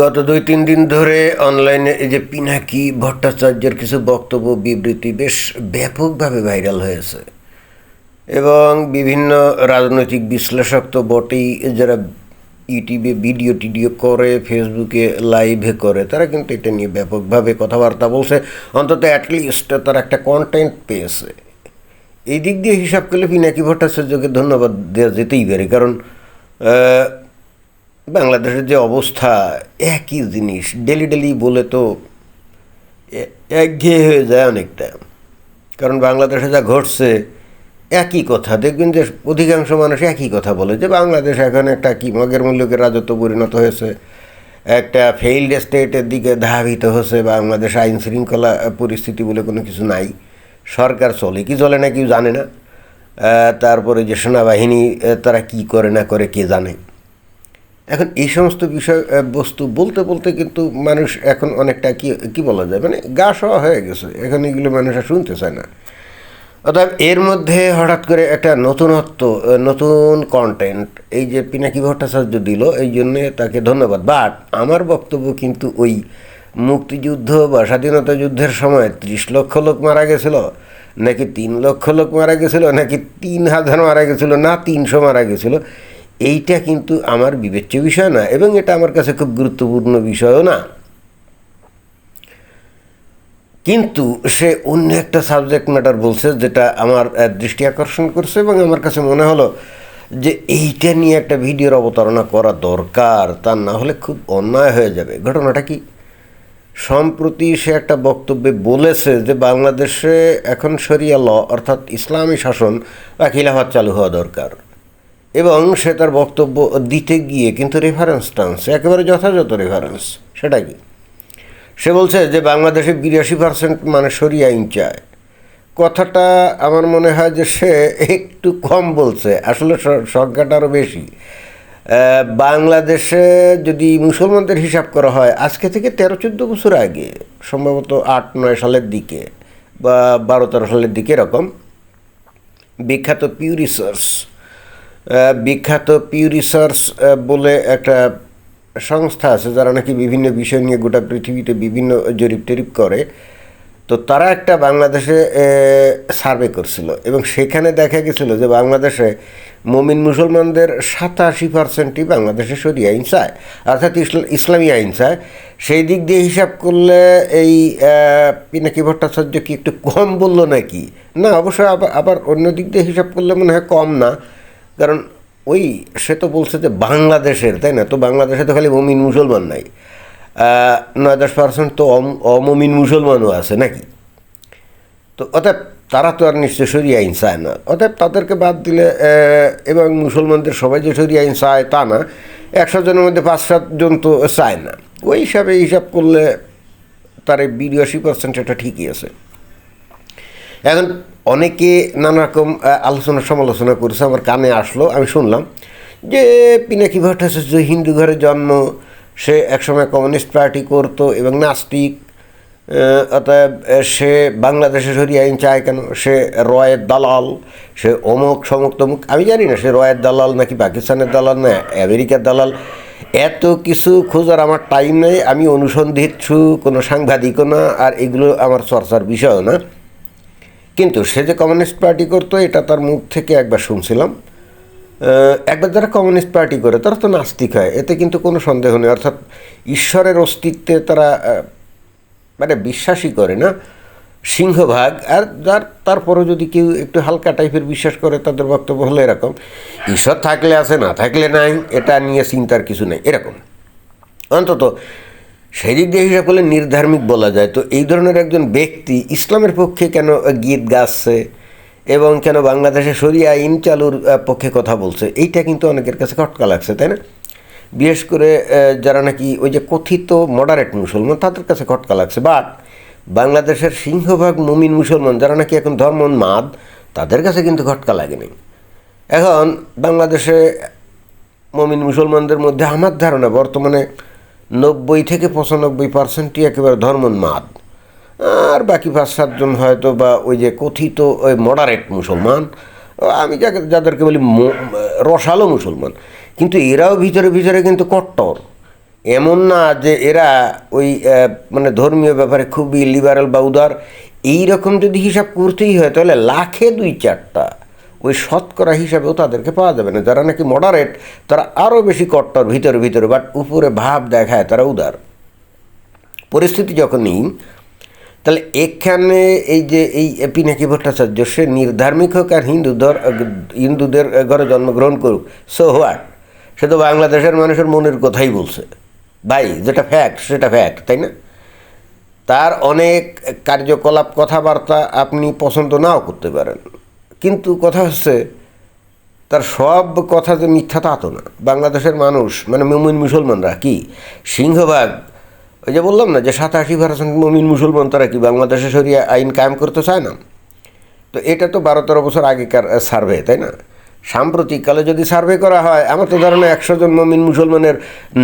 গত দুই, তিন দিন ধরে অনলাইনে এই যে পিনাকি ভট্টাচার্যের কিছু বক্তব্য, বিবৃতি বেশ ব্যাপকভাবে ভাইরাল হয়েছে। এবং বিভিন্ন রাজনৈতিক বিশ্লেষক তো বটেই যারা ইউটিউবে ভিডিও টিডিও করে ফেসবুকে লাইভে করে, তারা কিন্তু এটা নিয়ে ব্যাপকভাবে কথাবার্তা বলছে। অন্তত অ্যাটলিস্ট তারা একটা কন্টেন্ট পেয়েছে। এই দিক দিয়ে হিসাব করলে পিনাকি ভট্টাচার্যকে ধন্যবাদ দেওয়া যেতেই পারে, কারণ বাংলাদেশের যে অবস্থা, একই জিনিস। ডেলি ডেলি বলে তো একঘেয়ে হয়ে যায় অনেকটা। কারণ বাংলাদেশে যা ঘটছে, একই কথা। দেখবেন যে অধিকাংশ মানুষ একই কথা বলে যে বাংলাদেশ এখন একটা কি মগের মূল্যকে রাজত্ব পরিণত হয়েছে, একটা ফেইল্ড স্টেটের দিকে ধাবিত হচ্ছে বাংলাদেশ আইন শৃঙ্খলা পরিস্থিতি বলে কোনো কিছু নাই। সরকার চলে কি চলে না কেউ জানে না। তারপরে যে সেনাবাহিনী তারা কি করে না করে কে জানে। এখন এই সমস্ত বিষয় বস্তু বলতে বলতে কিন্তু মানুষ এখন অনেকটা কি কি বলা যায়? মানে গা সওয়া হয়ে গেছে। এখন এগুলো মানুষ আর শুনতে চায় না। অর্থাৎ এর মধ্যে হঠাৎ করে একটা নতুনত্ব নতুন কন্টেন্ট এই যে পিনাকি ভট্টাচার্য দিল, এই জন্যে তাকে ধন্যবাদ। বাট আমার বক্তব্য কিন্তু ওই মুক্তিযুদ্ধ বা স্বাধীনতা যুদ্ধের সময় ত্রিশ লক্ষ লোক মারা গেছিল, নাকি তিন লক্ষ লোক মারা গেছিল, নাকি তিন হাজার মারা গেছিল, না তিনশো মারা গেছিল এইটা কিন্তু আমার বিবেচ্য বিষয় না, এবং এটা আমার কাছে খুব গুরুত্বপূর্ণ বিষয়ও না। কিন্তু সে অন্য একটা সাবজেক্ট ম্যাটার বলছে, যেটা আমার দৃষ্টি আকর্ষণ করছে এবং আমার কাছে মনে হলো যে এইটা নিয়ে একটা ভিডিওর অবতারণা করা দরকার, তা না হলে খুব অন্যায় হয়ে যাবে। ঘটনাটা কি? সম্প্রতি সে একটা বক্তব্যে বলেছে যে বাংলাদেশে এখন শরিয়া ল, অর্থাৎ ইসলামী শাসন বা খিলাফত চালু হওয়া দরকার। এবং সে তার বক্তব্য দিতে গিয়ে কিন্তু রেফারেন্স টানছে, একেবারে যথাযথ রেফারেন্স সেটা কি? সে বলছে যে বাংলাদেশে বিরাশি পার্সেন্ট মানে সরিয়া আইন চায় কথাটা আমার মনে হয় যে সে একটু কম বলছে, আসলে সংখ্যাটা আরও বেশি। বাংলাদেশে যদি মুসলমানদের হিসাব করা হয়, আজকে থেকে তেরো চোদ্দ বছর আগে, সম্ভবত আট নয় সালের দিকে বা বারো তেরো সালের দিকে এরকম, বিখ্যাত পিউ রিসার্চ বিখ্যাত পিউ রিসার্চ বলে একটা সংস্থা আছে, যারা নাকি বিভিন্ন বিষয় নিয়ে গোটা পৃথিবীতে বিভিন্ন জরিপ টরিপ করে। তো তারা একটা বাংলাদেশে সার্ভে করছিল এবং সেখানে দেখা গেছিল যে বাংলাদেশে মমিন মুসলমানদের সাতাশি পার্সেন্টই বাংলাদেশে সরিয়া আইন চায়, অর্থাৎ ইসলা- ইসলামী আইন চায়। সেই দিক দিয়ে হিসাব করলে এই পিনাকি ভট্টাচার্য কি একটু কম বলল নাকি? না অবশ্যই আবার আবার অন্য দিক দিয়ে হিসাব করলে মনে হয় কম না। কারণ ওই, সে তো বলছে যে বাংলাদেশের, তাই না? তো বাংলাদেশে তো খালি মমিন মুসলমান নাই। নয় দশ পার্সেন্ট তো অম- অমমিন মুসলমানও আছে নাকি? তো অতএব তারা তো আর নিশ্চয় সরিয়া আইন চায় না। অতএব তাদেরকে বাদ দিলে এবং মুসলমানদের সবাই যে সরিয়া আইন চায় তা না, একশো জনের মধ্যে পাঁচ সাতজন তো চায় না। ওই হিসাবে হিসাব করলে তার বিরাশি পার্সেন্ট এটা ঠিকই আছে। এখন অনেকে নানা রকম আলোচনা সমালোচনা করেছে, আমার কানে আসলো, আমি শুনলাম যে পিনাকি ভট্টাচার্য হিন্দু ঘরে জন্ম, সে একসময় কমিউনিস্ট পার্টি করতো এবং নাস্তিক অতএব সে বাংলাদেশে সরিয়ে আইন চায় কেন? সে রয়ের দালাল, সে অমুক সমুক তমুক, আমি জানি না, সে রয়ের দালাল নাকি পাকিস্তানের দালাল না, আমেরিকার দালাল, এত কিছু খোঁজার আমার টাইম নেই, আমি অনুসন্ধিৎসু কোনো সাংবাদিকও না, আর এগুলো আমার চর্চার বিষয়ও না। কিন্তু সে যে কমিউনিস্ট পার্টি করতো, এটা তার মুখ থেকে একবার শুনছিলাম। একবার যারা কমিউনিস্ট পার্টি করে, তারা তো নাস্তিক হয়, এতে কিন্তু কোনো সন্দেহ নেই। অর্থাৎ ঈশ্বরের অস্তিত্বে তারা মানে বিশ্বাসই করে না। সিংহভাগ, আর যার, তারপরও যদি কেউ একটু হালকা টাইপের বিশ্বাস করে, তাদের বক্তব্য হলো এরকম, ঈশ্বর থাকলে আছে, না থাকলে নাই, এটা নিয়ে চিন্তার কিছু নেই, এরকম। অন্তত সেই দিক দিয়ে হিসাব করলে নির্ধার্মিক বলা যায়। তো এই ধরনের একজন ব্যক্তি ইসলামের পক্ষে কেন গীত গাচ্ছে এবং কেন বাংলাদেশে সরিয়া আইন চালুর পক্ষে কথা বলছে, এইটা কিন্তু অনেকের কাছে খটকা লাগছে, তাই না? বিশেষ করে যারা নাকি ওই যে কথিত মডারেট মুসলমান, তাদের কাছে খটকা লাগছে। বাট বাংলাদেশের সিংহভাগ মুমিন মুসলমান, যারা নাকি এখন ধর্মোন্মাদ তাদের কাছে কিন্তু খটকা লাগেনি। এখন বাংলাদেশে মমিন মুসলমানদের মধ্যে আমার ধারণা বর্তমানে নব্বই থেকে পঁচানব্বই পার্সেন্টই একেবারে ধর্মোন্মাদ। আর বাকি পাঁচ সাতজন হয়তো বা ওই যে কথিত ওই মডারেট মুসলমান। আমি যাকে, যাদেরকে বলি রসালো মুসলমান। কিন্তু এরাও ভিতরে ভিতরে কিন্তু কট্টর। এমন না যে এরা ওই মানে ধর্মীয় ব্যাপারে খুবই লিবারেল বা উদার। এইরকম যদি হিসাব করতেই হয়, তাহলে লাখে দুই চারটা। ওই শতকরা হিসাবেও তাদেরকে পাওয়া যাবে না। যারা নাকি মডারেট তারা আরও বেশি কট্টর ভিতরে ভিতরে বাট উপরে ভাব দেখায়, তারা উদার। পরিস্থিতি যখন নেই, তাহলে এখানে এই যে এই পিনাকি ভট্টাচার্য, সে নির্ধার্মিক হোক আর হিন্দু ধর হিন্দুদের ঘরে জন্মগ্রহণ করুক সো হোয়াট সে তো বাংলাদেশের মানুষের মনের কথাই বলছে। ভাই, যেটা ফ্যাক্ট সেটা ফ্যাক্ট তাই না? তার অনেক কার্যকলাপ, কথাবার্তা আপনি পছন্দ নাও করতে পারেন। কিন্তু কথা হচ্ছে, তার সব কথা যে মিথ্যা তা তো না। বাংলাদেশের মানুষ মানে মুমিন মুসলমানরা কি? সিংহভাগ, ওই যে বললাম না যে সাতাশি পার্সেন্ট মুমিন মুসলমান, তারা কি বাংলাদেশে সরিয়ে আইন কায়েম করতে চায় না? তো এটা তো বারো তেরো বছর আগেকার সার্ভে, তাই না? সাম্প্রতিককালে যদি সার্ভে করা হয়, আমার তো ধারণা একশো জন মমিন মুসলমানের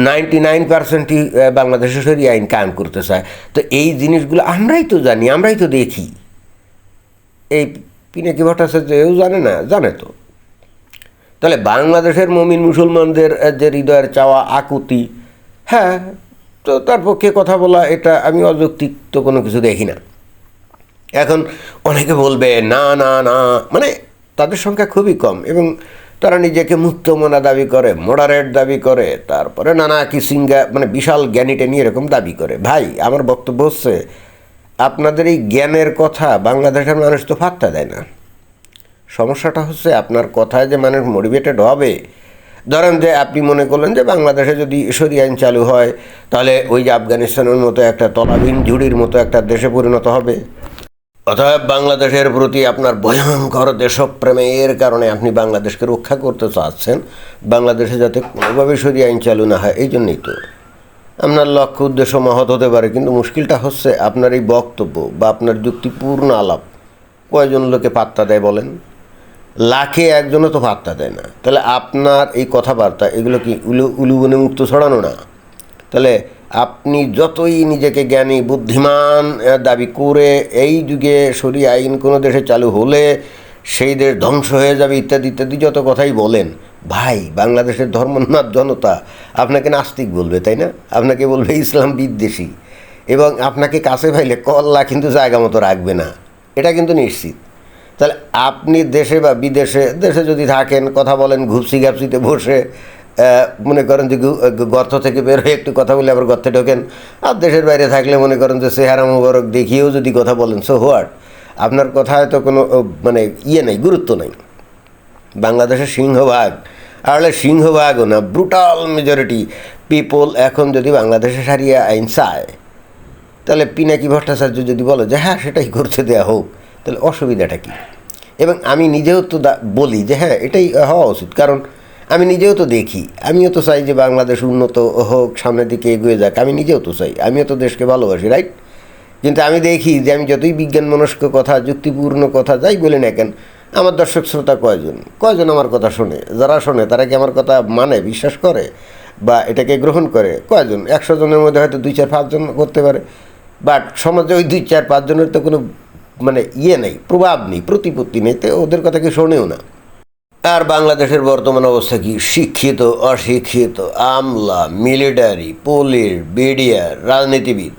নাইনটি নাইন পার্সেন্টই বাংলাদেশে সরিয়ে আইন কায়েম করতে চায়। তো এই জিনিসগুলো আমরাই তো জানি, আমরাই তো দেখি। এই পিনাকি ভট্টাচার্য এও জানে না? জানে তো। তাহলে বাংলাদেশের মমিন মুসলমানদের যে হৃদয়ের চাওয়া, আকুতি হ্যাঁ তো তার পক্ষে কথা বলা, এটা আমি অযৌক্তিক তো কোনো কিছু দেখি না। এখন অনেকে বলবে, না না না মানে তাদের সংখ্যা খুবই কম এবং তারা নিজেকে মুক্ত মনা দাবি করে, মডারেট দাবি করে, তারপরে নানা কিসিঙ্গা মানে বিশাল জ্ঞানীটা নিয়ে এরকম দাবি করে। ভাই, আমার বক্তব্য হচ্ছে আপনাদের এই জ্ঞানের কথা বাংলাদেশের মানুষ তো ফাত্তা দেয় না। সমস্যাটা হচ্ছে আপনার কথায় যে মানুষ মোটিভেটেড হবে। ধরেন যে আপনি মনে করলেন যে বাংলাদেশে যদি সরি আইন চালু হয়, তাহলে ওই যে আফগানিস্তানের মতো একটা তলাবিহীন ঝুড়ির মতো একটা দেশে পরিণত হবে। অথবা বাংলাদেশের প্রতি আপনার ভয়ঙ্কর দেশপ্রেমের কারণে আপনি বাংলাদেশকে রক্ষা করতে চাচ্ছেন। বাংলাদেশে যাতে কোনোভাবে সরি আইন চালু না হয়, এই জন্যই তো। আপনার লক্ষ্য উদ্দেশ্য মহৎ হতে পারে, কিন্তু মুশকিলটা হচ্ছে আপনার এই বক্তব্য বা আপনার যুক্তিপূর্ণ আলাপ। কয়জন লোকে পাত্তা দেয় বলেন? লাখে একজনও তো পাত্তা দেয় না। তাহলে আপনার এই কথাবার্তা, এগুলো কি উলু, উলুবনে মুক্ত ছড়ানো না? তাহলে আপনি যতই নিজেকে জ্ঞানী, বুদ্ধিমান দাবি করে এই যুগে সরি আইন কোনো দেশে চালু হলে সেই দেশ ধ্বংস হয়ে যাবে ইত্যাদি ইত্যাদি যত কথাই বলেন ভাই, বাংলাদেশের ধর্মনাথ জনতা আপনাকে নাস্তিক বলবে, তাই না? আপনাকে বলবে ইসলাম বিদ্বেষী। এবং আপনাকে কাছে পাইলে কল্লা কিন্তু জায়গা মতো রাখবে না। এটা কিন্তু নিশ্চিত। তাহলে আপনি দেশে বা বিদেশে, দেশে যদি থাকেন, কথা বলেন, ঘুপসি ঘাপসিতে বসে মনে করেন যে গর্ত থেকে বের হয়ে একটু কথা বলে আবার গর্তে ঢোকেন। আর দেশের বাইরে থাকলে মনে করেন যে চেহারা মুবারক দেখিয়েও যদি কথা বলেন সো হোয়াট আপনার কথায় তো কোনো মানে ইয়ে নেই, গুরুত্ব নেই। বাংলাদেশের সিংহভাগ। আসলে সিংহভাগও না ব্রুটাল মেজরিটি পিপল এখন যদি বাংলাদেশে সারিয়ে আইন চায়, তাহলে পিনাকি ভট্টাচার্য যদি বলো যে হ্যাঁ সেটাই করতে দেওয়া হোক তাহলে অসুবিধাটা কী? এবং আমি নিজেও তো বলি যে হ্যাঁ এটাই হওয়া উচিত। কারণ আমি নিজেও তো দেখি, আমিও তো চাই যে বাংলাদেশ উন্নত হোক, সামনের দিকে এগিয়ে যাক, আমি নিজেও তো চাই, আমিও তো দেশকে ভালোবাসি রাইট কিন্তু আমি দেখি যে, আমি যতই বিজ্ঞান মনস্ক কথা, যুক্তিপূর্ণ কথা যাই বলি না কেন আমার দর্শক শ্রোতা কয়জন? কয়জন আমার কথা শোনে? যারা শোনে, তারা কি আমার কথা মানে বিশ্বাস করে? বা এটাকে গ্রহণ করে? কয়জন? একশো জনের মধ্যে হয়তো দুই, চার পাঁচজন করতে পারে। বাট সমাজে ওই দুই, চার পাঁচজনের তো কোনো মানে ইয়ে নেই, প্রভাব নেই, প্রতিপত্তি নেই, তো ওদের কথা কি শোনেও না। আর বাংলাদেশের বর্তমান অবস্থা কি? শিক্ষিত, অশিক্ষিত, আমলা, মিলিটারি, পুলিশ, বিডিআর, রাজনীতিবিদ,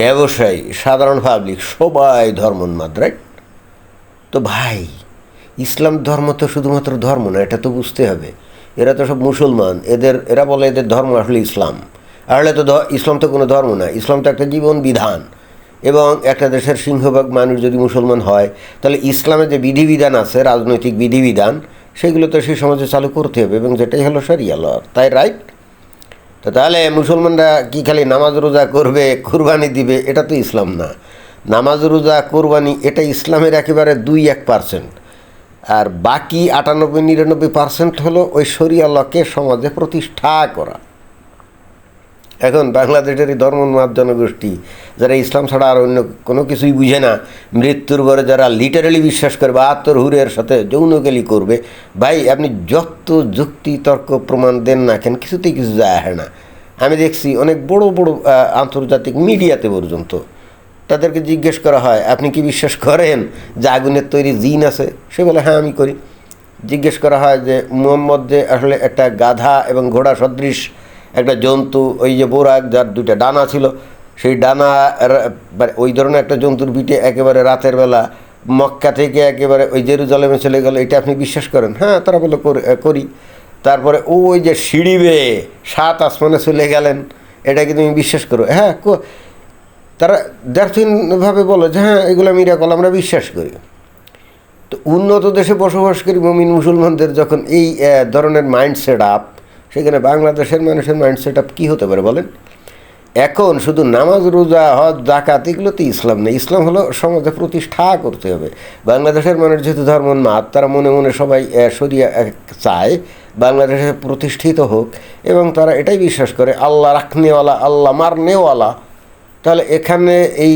ব্যবসায়ী, সাধারণ পাবলিক সবাই ধর্মোন্মাদ রাইট তো ভাই, ইসলাম ধর্ম তো শুধুমাত্র ধর্ম না, এটা তো বুঝতে হবে। এরা তো সব মুসলমান, এদের, এরা বলে এদের ধর্ম আসলে ইসলাম। আসলে তো ইসলাম তো কোনো ধর্ম না, ইসলাম তো একটা জীবন বিধান। এবং একটা দেশের সিংহভাগ মানুষ যদি মুসলমান হয়, তাহলে ইসলামের যে বিধিবিধান আছে, রাজনৈতিক বিধিবিধান, সেগুলো তো সেই সমাজে চালু করতে হবে, এবং যেটাই হলো সারিয়া তাই রাইট তো তাহলে মুসলমানরা কি খালি নামাজ রোজা করবে, কুরবানি দিবে, এটা তো ইসলাম না। নামাজ, রোজা, কোরবানি, এটা ইসলামের একেবারে দুই এক পার্সেন্ট আর বাকি আটানব্বই, নিরানব্বই পার্সেন্ট হলো ওই শরিয়া লকে সমাজে প্রতিষ্ঠা করা। এখন বাংলাদেশের এই ধর্মোন্মাদ জনগোষ্ঠী, যারা ইসলাম ছাড়া আর অন্য কোনো কিছুই বুঝে না, মৃত্যুর পরে যারা লিটারালি বিশ্বাস করে বা আত্মহুরের সাথে যৌনকেলি করবে, ভাই, আপনি যত যুক্তি, তর্ক, প্রমাণ দেন না কেন, কিছুতেই কিছু যায় না। আমি দেখছি অনেক বড় বড় আন্তর্জাতিক মিডিয়াতে পর্যন্ত তাদেরকে জিজ্ঞেস করা হয়, আপনি কি বিশ্বাস করেন যে আগুনের তৈরি জিন আছে? সে বলে হ্যাঁ আমি করি। জিজ্ঞেস করা হয় যে, মুহাম্মদ যে আসলে একটা গাধা এবং ঘোড়া সদৃশ, একটা জন্তু, ওই যে বোরাক, যার দুইটা ডানা ছিল, সেই ডানা মানে ওই ধরনের একটা জন্তুর পিঠে একেবারে রাতের বেলা মক্কা থেকে একেবারে ওই জেরুজালেমে চলে গেল, এটা আপনি বিশ্বাস করেন? হ্যাঁ তারা বলে, করি- তারপরে ওই যে সিঁড়ি বেয়ে সাত আসমানে চলে গেলেন, এটা কি তুমি বিশ্বাস করো? হ্যাঁ তারা ভাবে বলে যে হ্যাঁ এগুলো মিরাকল আমরা বিশ্বাস করি। তো উন্নত দেশে বসবাসকারী মমিন মুসলমানদের যখন এই ধরনের মাইন্ড সেট আপ সেখানে বাংলাদেশের মানুষের মাইন্ড সেট আপ কী হতে পারে বলেন? এখন শুধু নামাজ, রোজা, হজ জাকাত এগুলোতে ইসলাম নেই। ইসলাম হলো সমাজে প্রতিষ্ঠা করতে হবে। বাংলাদেশের মানুষ যেহেতু ধর্ম মাত তারা মনে মনে সবাই সরিয়া চায়, বাংলাদেশে প্রতিষ্ঠিত হোক এবং তারা এটাই বিশ্বাস করে, আল্লাহ রাখনেওয়ালা, আল্লাহ মারনেওয়ালা। তাহলে এখানে এই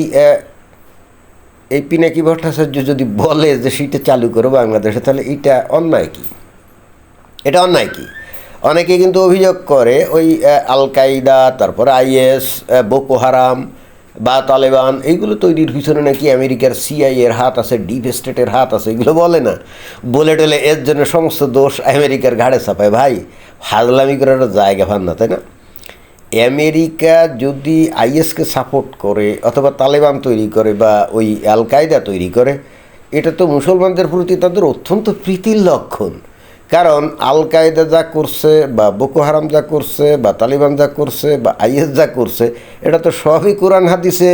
এই পিনাকি ভট্টাচার্য যদি বলে যে সেটা চালু করো বাংলাদেশে, তাহলে এটা অন্যায় কি? এটা অন্যায় কি? অনেকে কিন্তু অভিযোগ করে ওই আল কায়দা তারপরে আইএস বোকো হারাম বা তালেবান, এইগুলো তৈরির পিছনে নাকি আমেরিকার সিআই এর হাত আছে, ডিপ স্টেটের হাত আছে, এগুলো বলে না। বলে টলে এর জন্য সমস্ত দোষ আমেরিকার ঘাড়ে চাপায়। ভাই হাজলামি করার জায়গা ভান না, তাই না? আমেরিকা যদি আইএসকে সাপোর্ট করে অথবা তালেবান তৈরি করে বা ওই আল কায়দা তৈরি করে, এটা তো মুসলমানদের প্রতি তাদের অত্যন্ত প্রীতির লক্ষণ। কারণ আল কায়দা যা করছে বা বোকো হারাম যা করছে বা তালিবান যা করছে বা আইএস যা করছে, এটা তো সবই কোরআন হাদিসে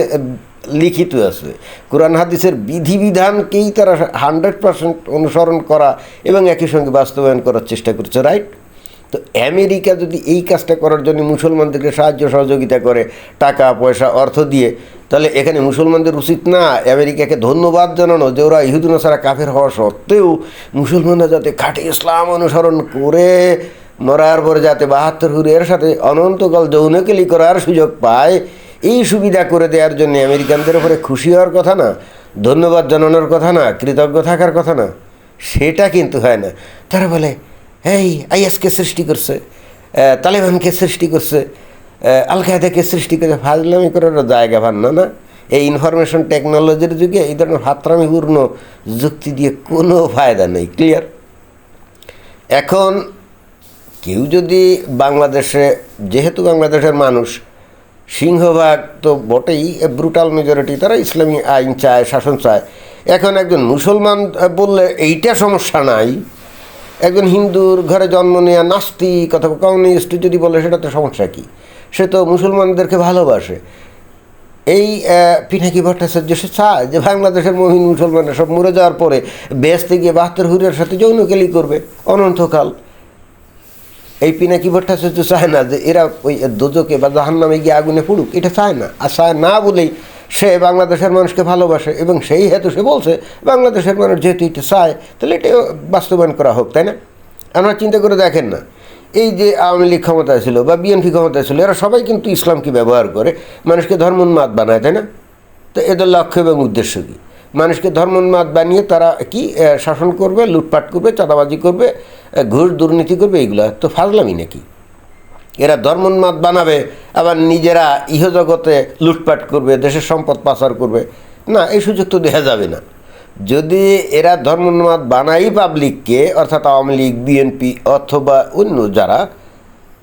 লিখিত আছে। কোরআন হাদিসের বিধিবিধানকেই তারা হান্ড্রেড পার্সেন্ট অনুসরণ করা এবং একই সঙ্গে বাস্তবায়ন করার চেষ্টা করছে রাইট তো আমেরিকা যদি এই কাজটা করার জন্য মুসলমানদেরকে সাহায্য সহযোগিতা করে, টাকা, পয়সা, অর্থ দিয়ে, তাহলে এখানে মুসলমানদের উচিত না আমেরিকাকে ধন্যবাদ জানানো যে ওরা ইহুদিন ছাড়া কাফের হওয়া সত্ত্বেও মুসলমানরা যাতে খাঁটি ইসলাম অনুসরণ করে মরার পরে যাতে বাহাত্তর হুরের সাথে অনন্তকাল যৌনকেলি করার সুযোগ পায়, এই সুবিধা করে দেওয়ার জন্য আমেরিকানদের উপরে খুশি হওয়ার কথা না, ধন্যবাদ জানানোর কথা না, কৃতজ্ঞ থাকার কথা না, সেটা কিন্তু হয় না। তারা বলে এই আইএসকে সৃষ্টি করছে তালেবানকে সৃষ্টি করছে আল কায়দাকে সৃষ্টি করছে ফাজলামি করার জায়গা ভান না না? এই ইনফরমেশন টেকনোলজির যুগে এই ধরনের হাতরামিপূর্ণ যুক্তি দিয়ে কোনো ফায়দা নেই ক্লিয়ার এখন কেউ যদি বাংলাদেশে, যেহেতু বাংলাদেশের মানুষ, সিংহভাগ তো বটেই ব্রুটাল মেজরিটি তারা ইসলামী আইন চায়, শাসন চায়। এখন একজন মুসলমান বললে এইটা সমস্যা নাই একজন হিন্দুর ঘরে জন্ম নেওয়া নাস্তিক অথবা কমিউনিস্ট যদি বলে, সেটা তো সমস্যা কী? সে তো মুসলমানদেরকে ভালোবাসে। এই পিনাকি ভট্টাচার্য সে চায় যে বাংলাদেশের মহিন মুসলমানরা সব মরে যাওয়ার পরে বেসতে গিয়ে বাহাত্তর হুরের সাথে যৌনকেলি করবে? অনন্তকাল। এই পিনাকি ভট্টাচার্য চায় না যে এরা ওই দোজকে বা জাহান্নামে গিয়ে আগুনে পড়ুক? এটা চায় না। আর চায় না বলেই সে বাংলাদেশের মানুষকে ভালোবাসে এবং সেই হেতু সে বলছে, বাংলাদেশের মানুষ যেহেতু এটা চায়, তাহলে এটা বাস্তবায়ন করা হোক, তাই না? আপনারা চিন্তা করে দেখেন না। এই যে আওয়ামী লীগ ক্ষমতায় ছিল বা বিএনপি ক্ষমতায় ছিল, এরা সবাই কিন্তু ইসলামকে ব্যবহার করে, মানুষকে ধর্মোন্মাদ বানায়, তাই না? তো এদের লক্ষ্য এবং উদ্দেশ্য কী? মানুষকে ধর্মোন্মাদ বানিয়ে তারা কি শাসন করবে, লুটপাট করবে, চাঁদাবাজি করবে ঘুষ দুর্নীতি করবে এইগুলা তো ফাজলামি নাকি? এরা ধর্মোন্মাদ বানাবে, আবার নিজেরা ইহজগতে লুটপাট করবে, দেশের সম্পদ পাচার করবে। না, এই সুযোগ তো দেখা যাবে না। যদি এরা ধর্মোন্মাদ বানাই পাবলিককে অর্থাৎ আওয়ামী লীগ বিএনপি অথবা অন্য যারা,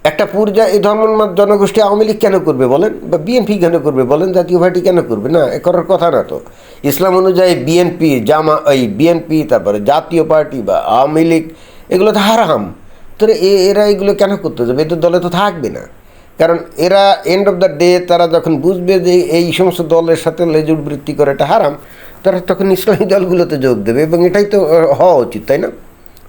একটা পর্যায়ে এই ধর্মোন্মাদ জনগোষ্ঠী আওয়ামী লীগ কেন করবে বলেন? বা বিএনপি কেন করবে বলেন? জাতীয় পার্টি কেন করবে? না, এ করার কথা না তো। ইসলাম অনুযায়ী বিএনপি জামা এই বিএনপি তারপরে জাতীয় পার্টি বা আওয়ামী লীগ, এগুলো তো হারাম। তো এ- এরা এগুলো কেন করতে? যাবে এদের দলে তো থাকবে না। কারণ এরা এন্ড অফ দ্য ডে তারা যখন বুঝবে যে এই সমস্ত দলের সাথে লেজুট বৃত্তি করে এটা হারাম, তারা তখন ইসলামী দলগুলোতে যোগ দেবে এবং এটাই তো হওয়া উচিত, তাই না?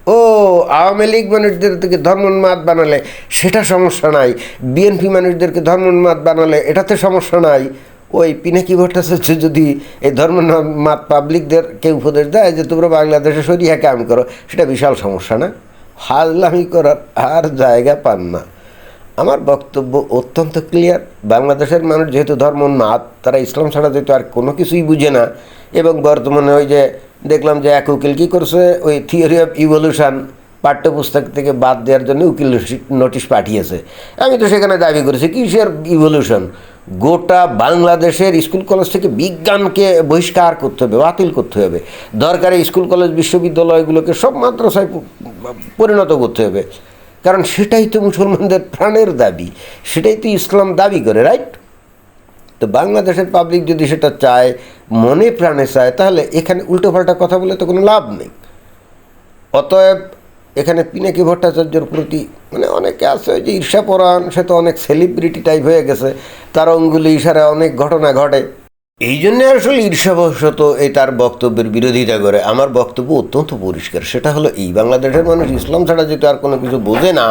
ও, আওয়ামী লীগ মানুষদের থেকে ধর্মোন্মাদ বানালে সেটা সমস্যা নাই বিএনপি মানুষদেরকে ধর্মোন্মাদ বানালে এটাতে সমস্যা নাই। ওই পিনাকি ভট্টাচার্য যদি এই ধর্মোন্মাদ পাবলিকদেরকে উপদেশ দেয় যে তোমরা বাংলাদেশে সরিয়া কাম করো, সেটা বিশাল সমস্যা না? হাজলামি করার আর জায়গা পান না। আমার বক্তব্য অত্যন্ত ক্লিয়ার বাংলাদেশের মানুষ যেহেতু ধর্ম ধর্মোন্মাদ তারা ইসলাম ছাড়া যেহেতু আর কোনো কিছুই বুঝে না, এবং বর্তমানে ওই যে দেখলাম যে এক উকিল কী করছে, ওই থিওরি অফ ইভলিউশন পাঠ্যপুস্তক থেকে বাদ দেওয়ার জন্য উকিল নোটিশ পাঠিয়েছে। আমি তো সেখানে দাবি করেছি, কিসের ইভলিউশন গোটা বাংলাদেশের স্কুল কলেজ থেকে বিজ্ঞানকে বহিষ্কার করতে হবে, বাতিল করতে হবে। দরকারে স্কুল কলেজ বিশ্ববিদ্যালয়গুলোকে সব মাদ্রাসায় পরিণত করতে হবে। কারণ সেটাই তো মুসলমানদের প্রাণের দাবি, সেটাই তো ইসলাম দাবি করে, রাইট? তো বাংলাদেশের পাবলিক যদি সেটা চায়, মনে প্রাণে চায়, তাহলে এখানে উল্টোপাল্টা কথা বলে তো কোনো লাভ নেই। অতএব এখানে পিনাকি ভট্টাচার্যর প্রতি মানে অনেকে আছে যে ঈর্ষাপরায়ণ সে তো অনেক সেলিব্রিটি টাইপ হয়ে গেছে। তার অঙ্গুলি ইশারা অনেক ঘটনা ঘটে। এই জন্য আসলে ঈর্ষাবশত এই তার বক্তব্যের বিরোধিতা করে। আমার বক্তব্য অত্যন্ত পরিষ্কার। সেটা হলো, এই বাংলাদেশের মানুষ ইসলাম ছাড়া যেহেতু আর কোনো কিছু বোঝে না,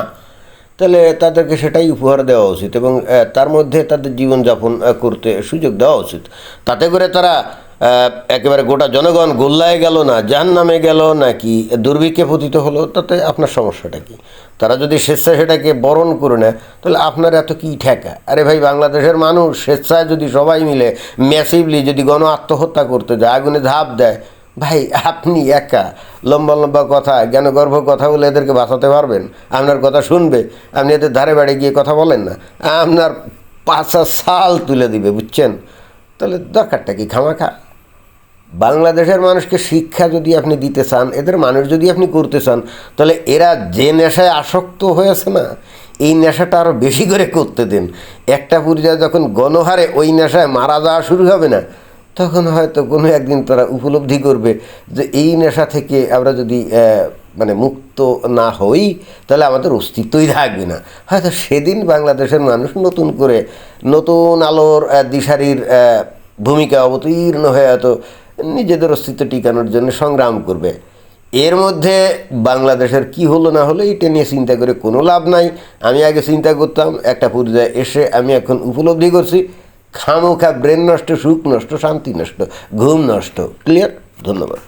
তাহলে তাদেরকে সেটাই উপহার দেওয়া উচিত এবং তার মধ্যে তাদের জীবনযাপন করতে সুযোগ দেওয়া উচিত। তাতে করে তারা একেবারে গোটা জনগণ গোল্লায় গেল না জাহান নামে গেল নাকি দুর্ভিক্ষে পতিত হলো, তাতে আপনার সমস্যাটা কি? তারা যদি স্বেচ্ছায় সেটাকে বরণ করে নেয়, তাহলে আপনার এত কী ঠেকা? আরে ভাই, বাংলাদেশের মানুষ স্বেচ্ছায় যদি সবাই মিলে ম্যাসিভলি যদি গণ আত্মহত্যা করতে যায়, আগুনে ধাপ দেয়, ভাই, আপনি একা, লম্বা লম্বা কথা, জ্ঞানগর্ভ কথা বলে এদেরকে বাঁচাতে পারবেন? আপনার কথা শুনবে, আপনি এদের ধারে বাড়ি গিয়ে কথা বলেন না, আপনার পাঁচা সাল তুলে দিবে, বুঝছেন? তাহলে দরকারটা কি খামাখা? বাংলাদেশের মানুষকে শিক্ষা যদি আপনি দিতে চান, এদের মানুষ যদি আপনি করতে চান, তাহলে এরা যে নেশায় আসক্ত হয়েছে না, এই নেশাটা আরও বেশি করে করতে দিন। একটা পর্যায়ে যখন গণহারে ওই নেশায় মারা যাওয়া শুরু হবে না, তখন হয়তো কোনো একদিন তারা উপলব্ধি করবে যে এই নেশা থেকে আমরা যদি মানে মুক্ত না হই, তাহলে আমাদের অস্তিত্বই থাকবে না। হয়তো সেদিন বাংলাদেশের মানুষ নতুন করে নতুন আলোর দিশারির ভূমিকা অবতীর্ণ হয়ে হয়তো নিজেদের অস্তিত্ব টিকানোর জন্য সংগ্রাম করবে। এর মধ্যে বাংলাদেশের কি হলো না হলো এটা নিয়ে চিন্তা করে কোনো লাভ নাই। আমি আগে চিন্তা করতাম, একটা পর্যায়ে এসে আমি এখন উপলব্ধি করছি, খামোখা ব্রেন নষ্ট, সুখ নষ্ট, শান্তি নষ্ট, ঘুম নষ্ট। ক্লিয়ার ধন্যবাদ।